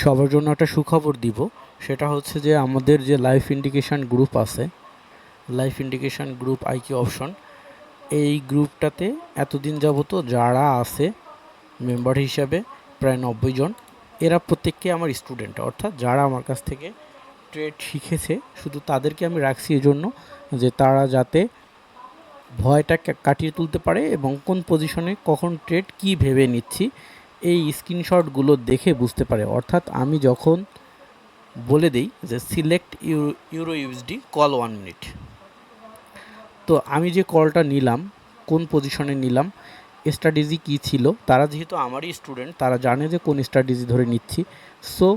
সবার জন্য একটা সুখবর দিব। সেটা হচ্ছে যে আমাদের যে লাইফ ইন্ডিকেশন গ্রুপ আছে life indication group IQ option এই গ্রুপটাতে এতদিন যাবত যারা আছে মেম্বার হিসাবে প্রায় নব্বই জন, এরা প্রত্যেককে আমার স্টুডেন্ট অর্থাৎ যারা আমার কাছ থেকে ট্রেড শিখেছে, শুধু তাদেরকে আমি রাখছি এই জন্য যে তারা যাতে ভয়টা কাটিয়ে তুলতে পারে এবং কোন পজিশনে কখন ট্রেড কি ভেবে নিচ্ছি এই স্ক্রিনশটগুলো দেখে বুঝতে পারে। অর্থাৎ আমি যখন বলে দিই যে select euro USD call one minute তো আমি যে কলটা নিলাম, কোন পজিশনে নিলাম স্ট্র্যাটেজি কী ছিল, তারা যেহেতু আমারই স্টুডেন্ট তারা জানে যে কোন স্ট্র্যাটেজি ধরে নিচ্ছি। সো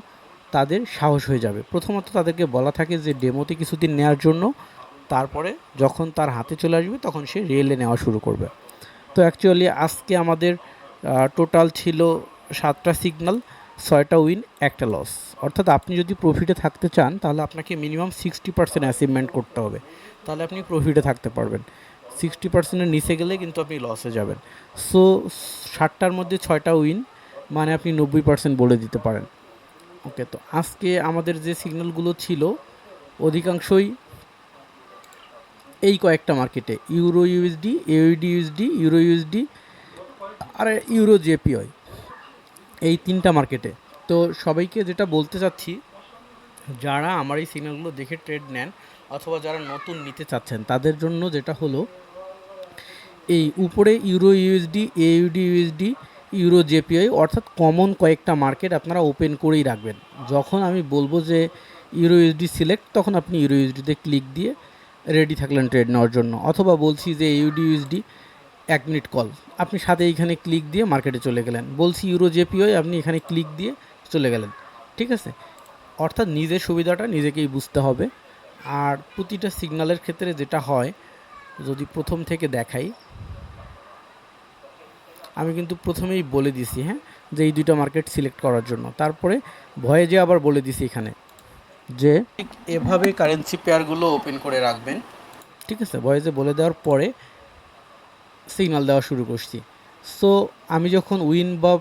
তাদের সাহস হয়ে যাবে। প্রথমত তাদেরকে বলা থাকে যে ডেমোতে কিছুদিন নেওয়ার জন্য, তারপরে যখন তার হাতে চলে আসবে, তখন সে রিয়েলে নেওয়া শুরু করবে। তো অ্যাকচুয়ালি আজকে আমাদের টোটাল ছিল সাতটা সিগন্যাল ছয়টা উইন একটা লস অর্থাৎ আপনি যদি প্রফিটে থাকতে চান, তাহলে আপনাকে মিনিমাম সিক্সটি পার্সেন্ট অ্যাচিভমেন্ট করতে হবে। তাহলে আপনি প্রফিটে থাকতে পারবেন। সিক্সটি পার্সেন্টের নিচে গেলে কিন্তু আপনি লসে যাবেন। সো ষাটটার মধ্যে ছয়টা উইন মানে আপনি নব্বই পার্সেন্ট বলে দিতে পারেন। ওকে তো আজকে আমাদের যে সিগন্যালগুলো ছিল, অধিকাংশই এই কয়েকটা মার্কেটে euro USD AUD USD euro USD আর ইউরো জেপিওই এই তিনটা মার্কেটে তো সবাইকে যেটা বলতে চাচ্ছি, যারা আমার এই সিগন্যালগুলো দেখে ট্রেড নেন অথবা যারা নতুন নিতে চাচ্ছেন, তাদের জন্য যেটা হলো, এই উপরে euro USD AUD USD euro JPI অর্থাৎ কমন কয়েকটা মার্কেট আপনারা ওপেন করেই রাখবেন। যখন আমি বলব যে ইউরো ইউএসডি সিলেক্ট তখন আপনি ইউরো ইউএসডিতে ক্লিক দিয়ে রেডি থাকলেন ট্রেড নেওয়ার জন্য। অথবা বলছি যে ইউডি ইউএসডি এক মিনিট কল। আপনি সাথে এইখানে ক্লিক দিয়ে মার্কেটে চলে গেলেন। বলছি ইউরো জেপিওই আপনি এখানে ক্লিক দিয়ে চলে গেলেন। ঠিক আছে? অর্থাৎ নিজের সুবিধাটা নিজেকেই বুঝতে হবে। আর প্রতিটা সিগন্যালের ক্ষেত্রে যেটা হয় যদি প্রথম থেকে দেখাই আমি কিন্তু প্রথমেই বলে দিছি হ্যাঁ যে এই দুইটা মার্কেট সিলেক্ট করার জন্য। তারপরে ভয়ে যে আবার বলে দিছি এখানে যে ঠিক এভাবে কারেন্সি পেয়ারগুলো ওপেন করে রাখবেন। ঠিক আছে ভয়ে যে বলে দেওয়ার পরে সিগন্যাল দেওয়া শুরু করছি। সো আমি যখন উইন বা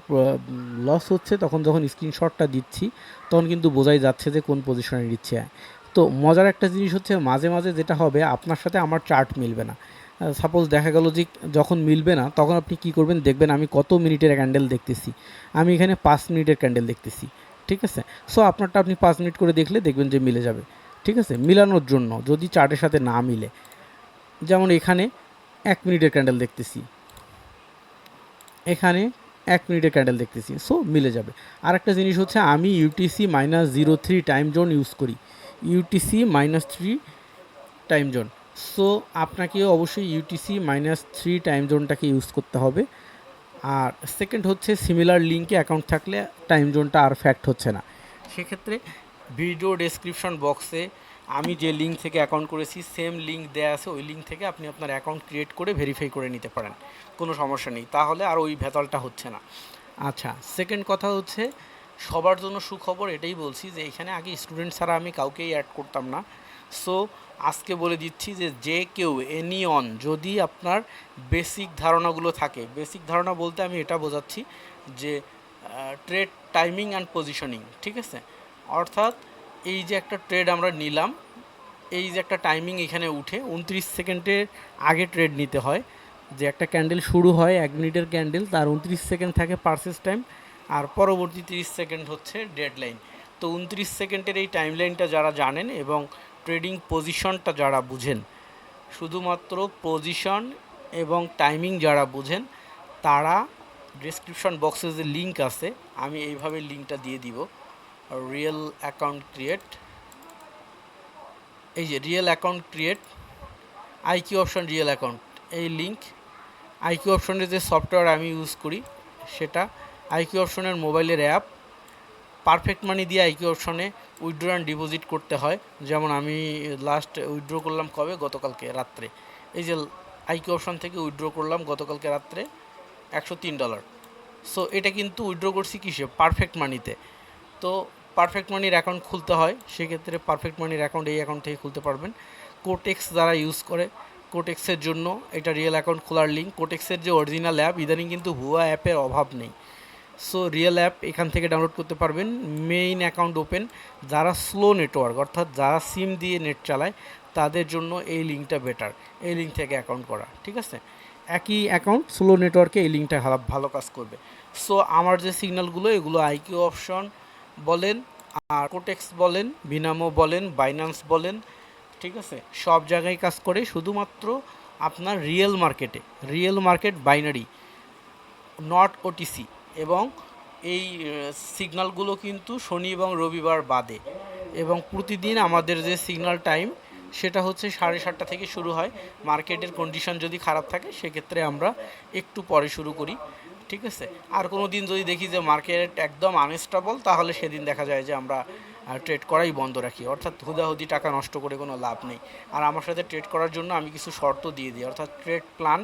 লস হচ্ছে, তখন যখন স্ক্রিনশটটা দিচ্ছি, তখন কিন্তু বোঝাই যাচ্ছে যে কোন পজিশনে নিচ্ছে তো মজার একটা জিনিস হচ্ছে, মাঝে মাঝে যেটা হবে, আপনার সাথে আমার চার্ট মিলবে না। সাপোজ দেখা গেল যে যখন মিলবে না, তখন আপনি কি করবেন, দেখবেন আমি কত মিনিটের ক্যান্ডেল দেখতেছি। আমি এখানে পাঁচ মিনিটের ক্যান্ডেল দেখতেছি, ঠিক আছে? সো আপনারটা আপনি পাঁচ মিনিট করে দেখলে দেখবেন যে মিলে যাবে, ঠিক আছে? মিলানোর জন্য, যদি চার্টের সাথে না মিলে। যেমন এখানে এক মিনিটের ক্যান্ডেল দেখতেছি। এখানে এক মিনিটের ক্যান্ডেল দেখতেছি। সো মিলে যাবে। আর একটা জিনিস হচ্ছে আমি UTC minus zero three time zone use করি। UTC minus three time zone so আপনাকে অবশ্যই ইউটিসি মাইনাস থ্রি টাইম জোনটাকে ইউজ করতে হবে। আর সেকেন্ড হচ্ছে সিমিলার লিঙ্কে অ্যাকাউন্ট থাকলে টাইম জোনটা আর ফ্যাক্ট হচ্ছে না। সেক্ষেত্রে ভিডিও ডেসক্রিপশন বক্সে আমি যে লিঙ্ক থেকে অ্যাকাউন্ট করেছি সেম লিঙ্ক দেওয়া আছে, ওই লিঙ্ক থেকে আপনি আপনার অ্যাকাউন্ট ক্রিয়েট করে ভেরিফাই করে নিতে পারেন। কোনো সমস্যা নেই। তাহলে আর ওই ভেতলটা হচ্ছে না। আচ্ছা সেকেন্ড কথা হচ্ছে, সবার জন্য সুখবর এটাই বলছি যে এখানে আগে স্টুডেন্ট ছাড়া আমি কাউকেই অ্যাড করতাম না। সো আজকে বলে দিচ্ছি যে যে কেউ এনি অন যদি আপনার বেসিক ধারণাগুলো থাকে বেসিক ধারণা বলতে আমি এটা বোঝাচ্ছি যে ট্রেড টাইমিং অ্যান্ড পজিশনিং ঠিক আছে? অর্থাৎ এই যে একটা ট্রেড আমরা নিলাম, এই যে একটা টাইমিং এখানে উঠে উনত্রিশ সেকেন্ডের আগে ট্রেড নিতে হয়। যে একটা ক্যান্ডেল শুরু হয়, এক মিনিটের ক্যান্ডেল তার উনত্রিশ সেকেন্ড থাকে পার্সেস টাইম আর পরবর্তী তিরিশ সেকেন্ড হচ্ছে ডেডলাইন তো উনত্রিশ সেকেন্ডের এই টাইমলাইনটা যারা জানেন এবং ট্রেডিং পজিশনটা যারা বুঝেন, শুধুমাত্র পজিশন এবং টাইমিং যারা বুঝেন, তারা ডিসক্রিপশন বক্সে যে লিঙ্ক আছে, আমি এইভাবে লিঙ্কটা দিয়ে দিব। রিয়েল অ্যাকাউন্ট ক্রিয়েট এই যে real account create IQ option real account এই লিঙ্ক আইকিউ অপশনের যে সফটওয়্যার আমি ইউজ করি, সেটা আইকিউ অপশনের মোবাইলের অ্যাপ পারফেক্ট মানি দিয়ে আইকিউ অপশনে উইথড্র অ্যান্ড ডিপোজিট করতে হয়। যেমন আমি লাস্ট উইথড্র করলাম কবে? গতকালকে রাত্রে। এই যে আইকিউ অপশন থেকে উইথড্র করলাম গতকালকে রাত্রে, একশো তিন ডলার সো এটা কিন্তু উইথড্র করছি কিসে? পারফেক্ট মানিতে তো পারফেক্ট মানির অ্যাকাউন্ট খুলতে হয়, সেক্ষেত্রে পারফেক্ট মানির অ্যাকাউন্ট এই অ্যাকাউন্ট থেকে খুলতে পারবেন। কোটেক্স যারা ইউজ করে কোটেক্সের জন্য এটা রিয়েল অ্যাকাউন্ট খোলার লিঙ্ক কোটেক্সের যে অরিজিনাল অ্যাপ ইদানিং কিন্তু হুয়া অ্যাপের অভাব নেই। সো রিয়েল অ্যাপ এখান থেকে ডাউনলোড করতে পারবেন। মেইন অ্যাকাউন্ট ওপেন যারা স্লো নেটওয়ার্ক অর্থাৎ যারা সিম দিয়ে নেট চালায়, তাদের জন্য এই লিঙ্কটা বেটার এই লিঙ্ক থেকে অ্যাকাউন্ট করা, ঠিক আছে? একই অ্যাকাউন্ট স্লো নেটওয়ার্কে এই লিঙ্কটা ভালো কাজ করবে। সো আমার যে সিগন্যালগুলো এগুলো আইকিউ অপশন বলেন আর কোটেক্স বলেন, বিনামো বলেন, বাইন্যান্স বলেন, ঠিক আছে? সব জায়গায় কাজ করে শুধুমাত্র আপনার রিয়েল মার্কেটে, real market binary, not OTC এবং এই সিগন্যালগুলো কিন্তু শনি এবং রবিবার বাদে এবং প্রতিদিন আমাদের যে সিগন্যাল টাইম সেটা হচ্ছে সাড়ে সাতটা থেকে শুরু হয়। মার্কেটের কন্ডিশন যদি খারাপ থাকে, সেক্ষেত্রে আমরা একটু পরে শুরু করি। ঠিক আছে? আর কোনো দিন যদি দেখি যে মার্কেট একদম আনস্টেবল তাহলে সেদিন দেখা যায় যে আমরা ট্রেড করাই বন্ধ রাখি। অর্থাৎ হুদাহুদি টাকা নষ্ট করে কোনো লাভ নেই। আর আমার সাথে ট্রেড করার জন্য আমি কিছু শর্ত দিয়ে দিই। অর্থাৎ ট্রেড প্ল্যান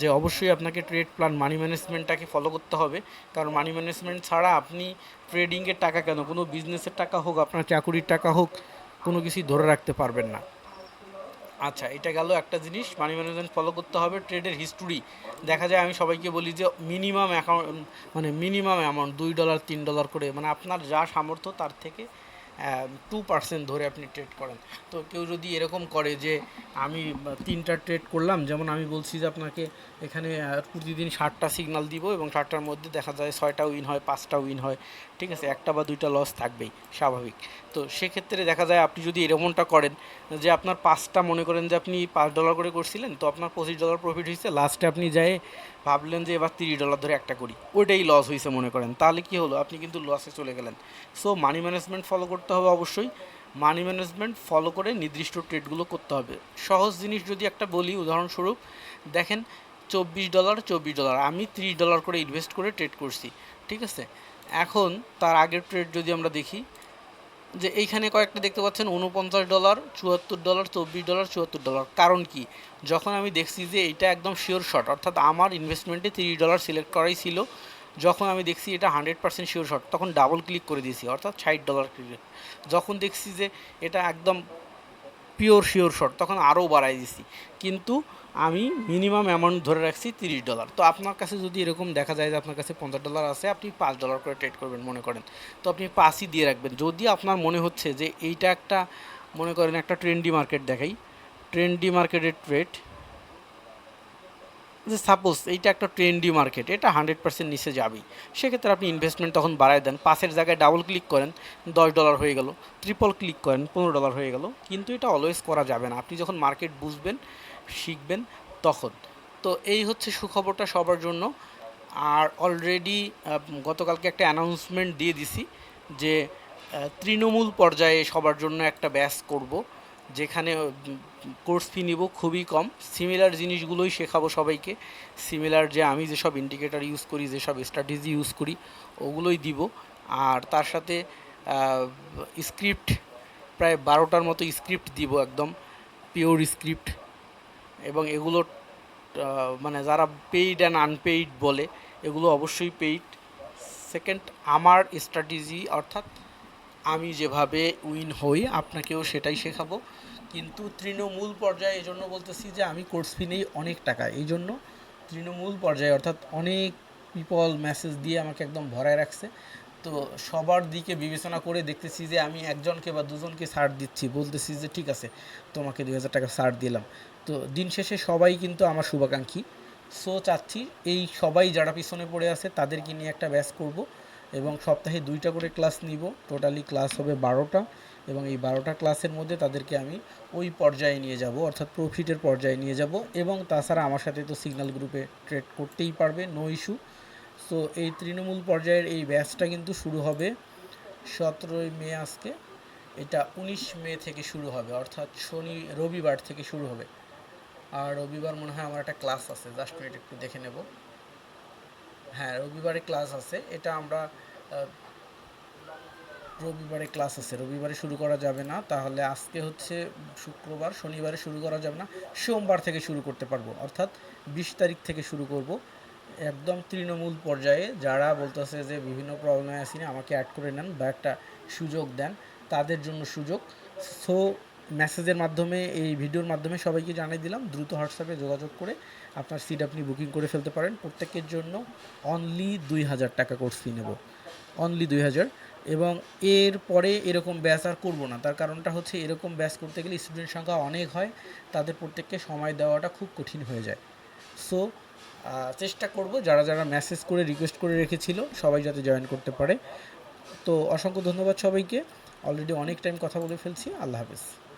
যে অবশ্যই আপনাকে ট্রেড প্ল্যান মানি ম্যানেজমেন্টটাকে ফলো করতে হবে। কারণ মানি ম্যানেজমেন্ট ছাড়া আপনি ট্রেডিংয়ের টাকা কেন? কোনো বিজনেসের টাকা হোক, আপনার চাকুরির টাকা হোক, কোনো কিছুই ধরে রাখতে পারবেন না। আচ্ছা এটা গেল একটা জিনিস মানি ম্যানেজমেন্ট ফলো করতে হবে ট্রেডের হিস্টোরি দেখা যায় আমি সবাইকে বলি যে মিনিমাম অ্যাকাউন্ট মানে মিনিমাম অ্যামাউন্ট দুই ডলার তিন ডলার করে মানে আপনার যা সামর্থ্য তার থেকে টু পার্সেন্ট ধরে আপনি ট্রেড করেন। তো কেউ যদি এরকম করে যে আমি তিনটা ট্রেড করলাম, যেমন আমি বলছি যে আপনাকে এখানে প্রতিদিন ষাটটা সিগনাল দিব এবং ষাটটার মধ্যে দেখা যায় ছয়টা উইন হয়, পাঁচটা উইন হয়, ঠিক আছে? একটা বা দুইটা লস থাকবেই, স্বাভাবিক। তো সেক্ষেত্রে দেখা যায় আপনি যদি এরকমটা করেন যে আপনার পাঁচটা মনে করেন যে আপনি পাঁচ ডলার করে করছিলেন, তো আপনার পঁচিশ ডলার প্রফিট হয়েছে লাস্টে আপনি যায় ভাবলেন যে এবার তিরিশ ডলার ধরে একটা করি। ওইটাই লস হয়েছে মনে করেন। তাহলে কি হলো? আপনি কিন্তু লসে চলে গেলেন। সো মানি ম্যানেজমেন্ট ফলো করতে হবে অবশ্যই। মানি ম্যানেজমেন্ট ফলো করে নির্দিষ্ট ট্রেডগুলো করতে হবে। সহজ জিনিস যদি একটা বলি, উদাহরণস্বরূপ, দেখেন, চব্বিশ ডলার চব্বিশ ডলার আমি ত্রিশ ডলার করে ইনভেস্ট করে ট্রেড করছি। ঠিক আছে? এখন তার আগের ট্রেড যদি আমরা দেখি যে এইখানে কয়েকটা দেখতে পাচ্ছেন উনপঞ্চাশ ডলার, চুয়াত্তর ডলার, চব্বিশ ডলার, চুয়াত্তর ডলার। কারণ কি? যখন আমি দেখছি যে এটা একদম শিওর শট অর্থাৎ আমার ইনভেস্টমেন্টে তিরিশ ডলার সিলেক্ট করাই ছিল, যখন আমি দেখছি এটা হান্ড্রেড পার্সেন্ট শিওর শট তখন ডাবল ক্লিক করে দিয়েছি, অর্থাৎ ষাট ডলার ক্লিক যখন দেখছি যে এটা একদম পিওর শিওর শট তখন আরও বাড়াই দিছি কিন্তু আমি মিনিমাম অ্যামাউন্ট ধরে রাখছি তিরিশ ডলার তো আপনার কাছে যদি এরকম দেখা যায় যে আপনার কাছে পঞ্চাশ ডলার আছে, আপনি পাঁচ ডলার করে ট্রেড করবেন মনে করেন। তো আপনি পাঁচই দিয়ে রাখবেন। যদি আপনার মনে হচ্ছে যে এইটা একটা, মনে করেন একটা ট্রেন্ডি মার্কেট দেখাই ট্রেন্ডি মার্কেটের ট্রেড যে সাপোজ এইটা একটা ট্রেন্ডি মার্কেট এটা হান্ড্রেড পার্সেন্ট নিচে যাবেই। সেক্ষেত্রে আপনি ইনভেস্টমেন্ট তখন বাড়ায় দেন। পাশের জায়গায় ডাবল ক্লিক করেন, দশ ডলার হয়ে গেল। ট্রিপল ক্লিক করেন, পনেরো ডলার হয়ে গেল। কিন্তু এটা অলওয়েজ করা যাবে না। আপনি যখন মার্কেট বুঝবেন শিখবেন তখন। তো এই হচ্ছে সুখবরটা সবার জন্য। আর অলরেডি গতকালকে একটা অ্যানাউন্সমেন্ট দিয়ে দিছি যে তৃণমূল পর্যায়ে সবার জন্য একটা ব্যাস করব, যেখানে কোর্স ফি নিব খুবই কম। সিমিলার জিনিসগুলোই শেখাবো সবাইকে। সিমিলার যে আমি যেসব ইন্ডিকেটার ইউজ করি, যেসব স্ট্র্যাটেজি ইউজ করি, ওগুলোই দিব। আর তার সাথে স্ক্রিপ্ট প্রায় বারোটার মতো স্ক্রিপ্ট দিব একদম। পিওর স্ক্রিপ্ট এবং এগুলো মানে যারা পেইড অ্যান্ড আনপেইড বলে, এগুলো অবশ্যই পেইড সেকেন্ড আমার স্ট্র্যাটেজি অর্থাৎ আমি যেভাবে উইন হই, আপনাকেও সেটাই শেখাবো। কিন্তু তৃণমূল পর্যায়ে এই জন্য বলতেছি যে আমি কোর্স ফি নেই অনেক টাকা। এই জন্য তৃণমূল পর্যায়ে, অর্থাৎ অনেক পিপল মেসেজ দিয়ে আমাকে একদম ভরায় রাখছে। তো সবার দিকে বিবেচনা করে দেখতেছি যে আমি একজনকে বা দুজনকে ছাড় দিচ্ছি। বলতেছি যে ঠিক আছে, তোমাকে দুই হাজার টাকা ছাড় দিলাম। তো দিন শেষে সবাই কিন্তু আমার শুভাকাঙ্ক্ষী। সো চাচ্ছি এই সবাই যারা পিছনে পড়ে আছে তাদেরকে নিয়ে একটা ব্যাস করব এবং সপ্তাহে দুইটা করে ক্লাস নিব। টোটালি ক্লাস হবে বারোটা এবং এই বারোটা ক্লাসের মধ্যে তাদেরকে আমি ওই পর্যায়ে নিয়ে যাব, অর্থাৎ প্রফিটের পর্যায়ে নিয়ে যাব এবং তাছাড়া আমার সাথে তো সিগন্যাল গ্রুপে ট্রেড করতেই পারবে নো ইস্যু সো এই তৃণমূল পর্যায়ের এই ব্যাচটা কিন্তু শুরু হবে সতেরোই মে আজকে। এটা উনিশ মে থেকে শুরু হবে, অর্থাৎ শনি রবিবার থেকে শুরু হবে। আর রবিবার মনে হয় আমার একটা ক্লাস আছে জাস্ট মিনিট একটু দেখে নেব। হ্যাঁ রবিবারে ক্লাস আছে, এটা আমরা রবিবারে ক্লাস আছে, রবিবারে শুরু করা যাবে না, তাহলে আজকে হচ্ছে শুক্রবার, শনিবারে শুরু করা যাবে না, সোমবার থেকে শুরু করতে পারব, অর্থাৎ বিশ তারিখ থেকে শুরু করব। একদম তৃণমূল পর্যায়ে যারা বলতেছে যে বিভিন্ন প্রবলেমে আছি না, আমাকে অ্যাড করে নেন বা একটা সুযোগ দেন, তাদের জন্য সুযোগ। সো মেসেজের মাধ্যমে, এই ভিডিওর মাধ্যমে সবাইকে জানিয়ে দিলাম। দ্রুত হোয়াটসঅ্যাপে যোগাযোগ করে আপনার সিট আপনি বুকিং করে ফেলতে পারেন। প্রত্যেকের জন্য অনলি দুই হাজার টাকা কোর্স ফি নেব। অনলি দুই হাজার। এবং এর পরে এরকম ব্যাচ আর করব না। তার কারণটা হচ্ছে, এরকম ব্যাচ করতে গেলে স্টুডেন্ট সংখ্যা অনেক হয়। তাদের প্রত্যেককে সময় দেওয়াটা খুব কঠিন হয়ে যায়। সো চেষ্টা করব যারা যারা মেসেজ করে রিকোয়েস্ট করে রেখেছিল, সবাই যাতে জয়েন করতে পারে। তো, অসংখ্য ধন্যবাদ সবাইকে। অলরেডি অনেক টাইম কথা বলে ফেলছি। আল্লাহ হাফেজ।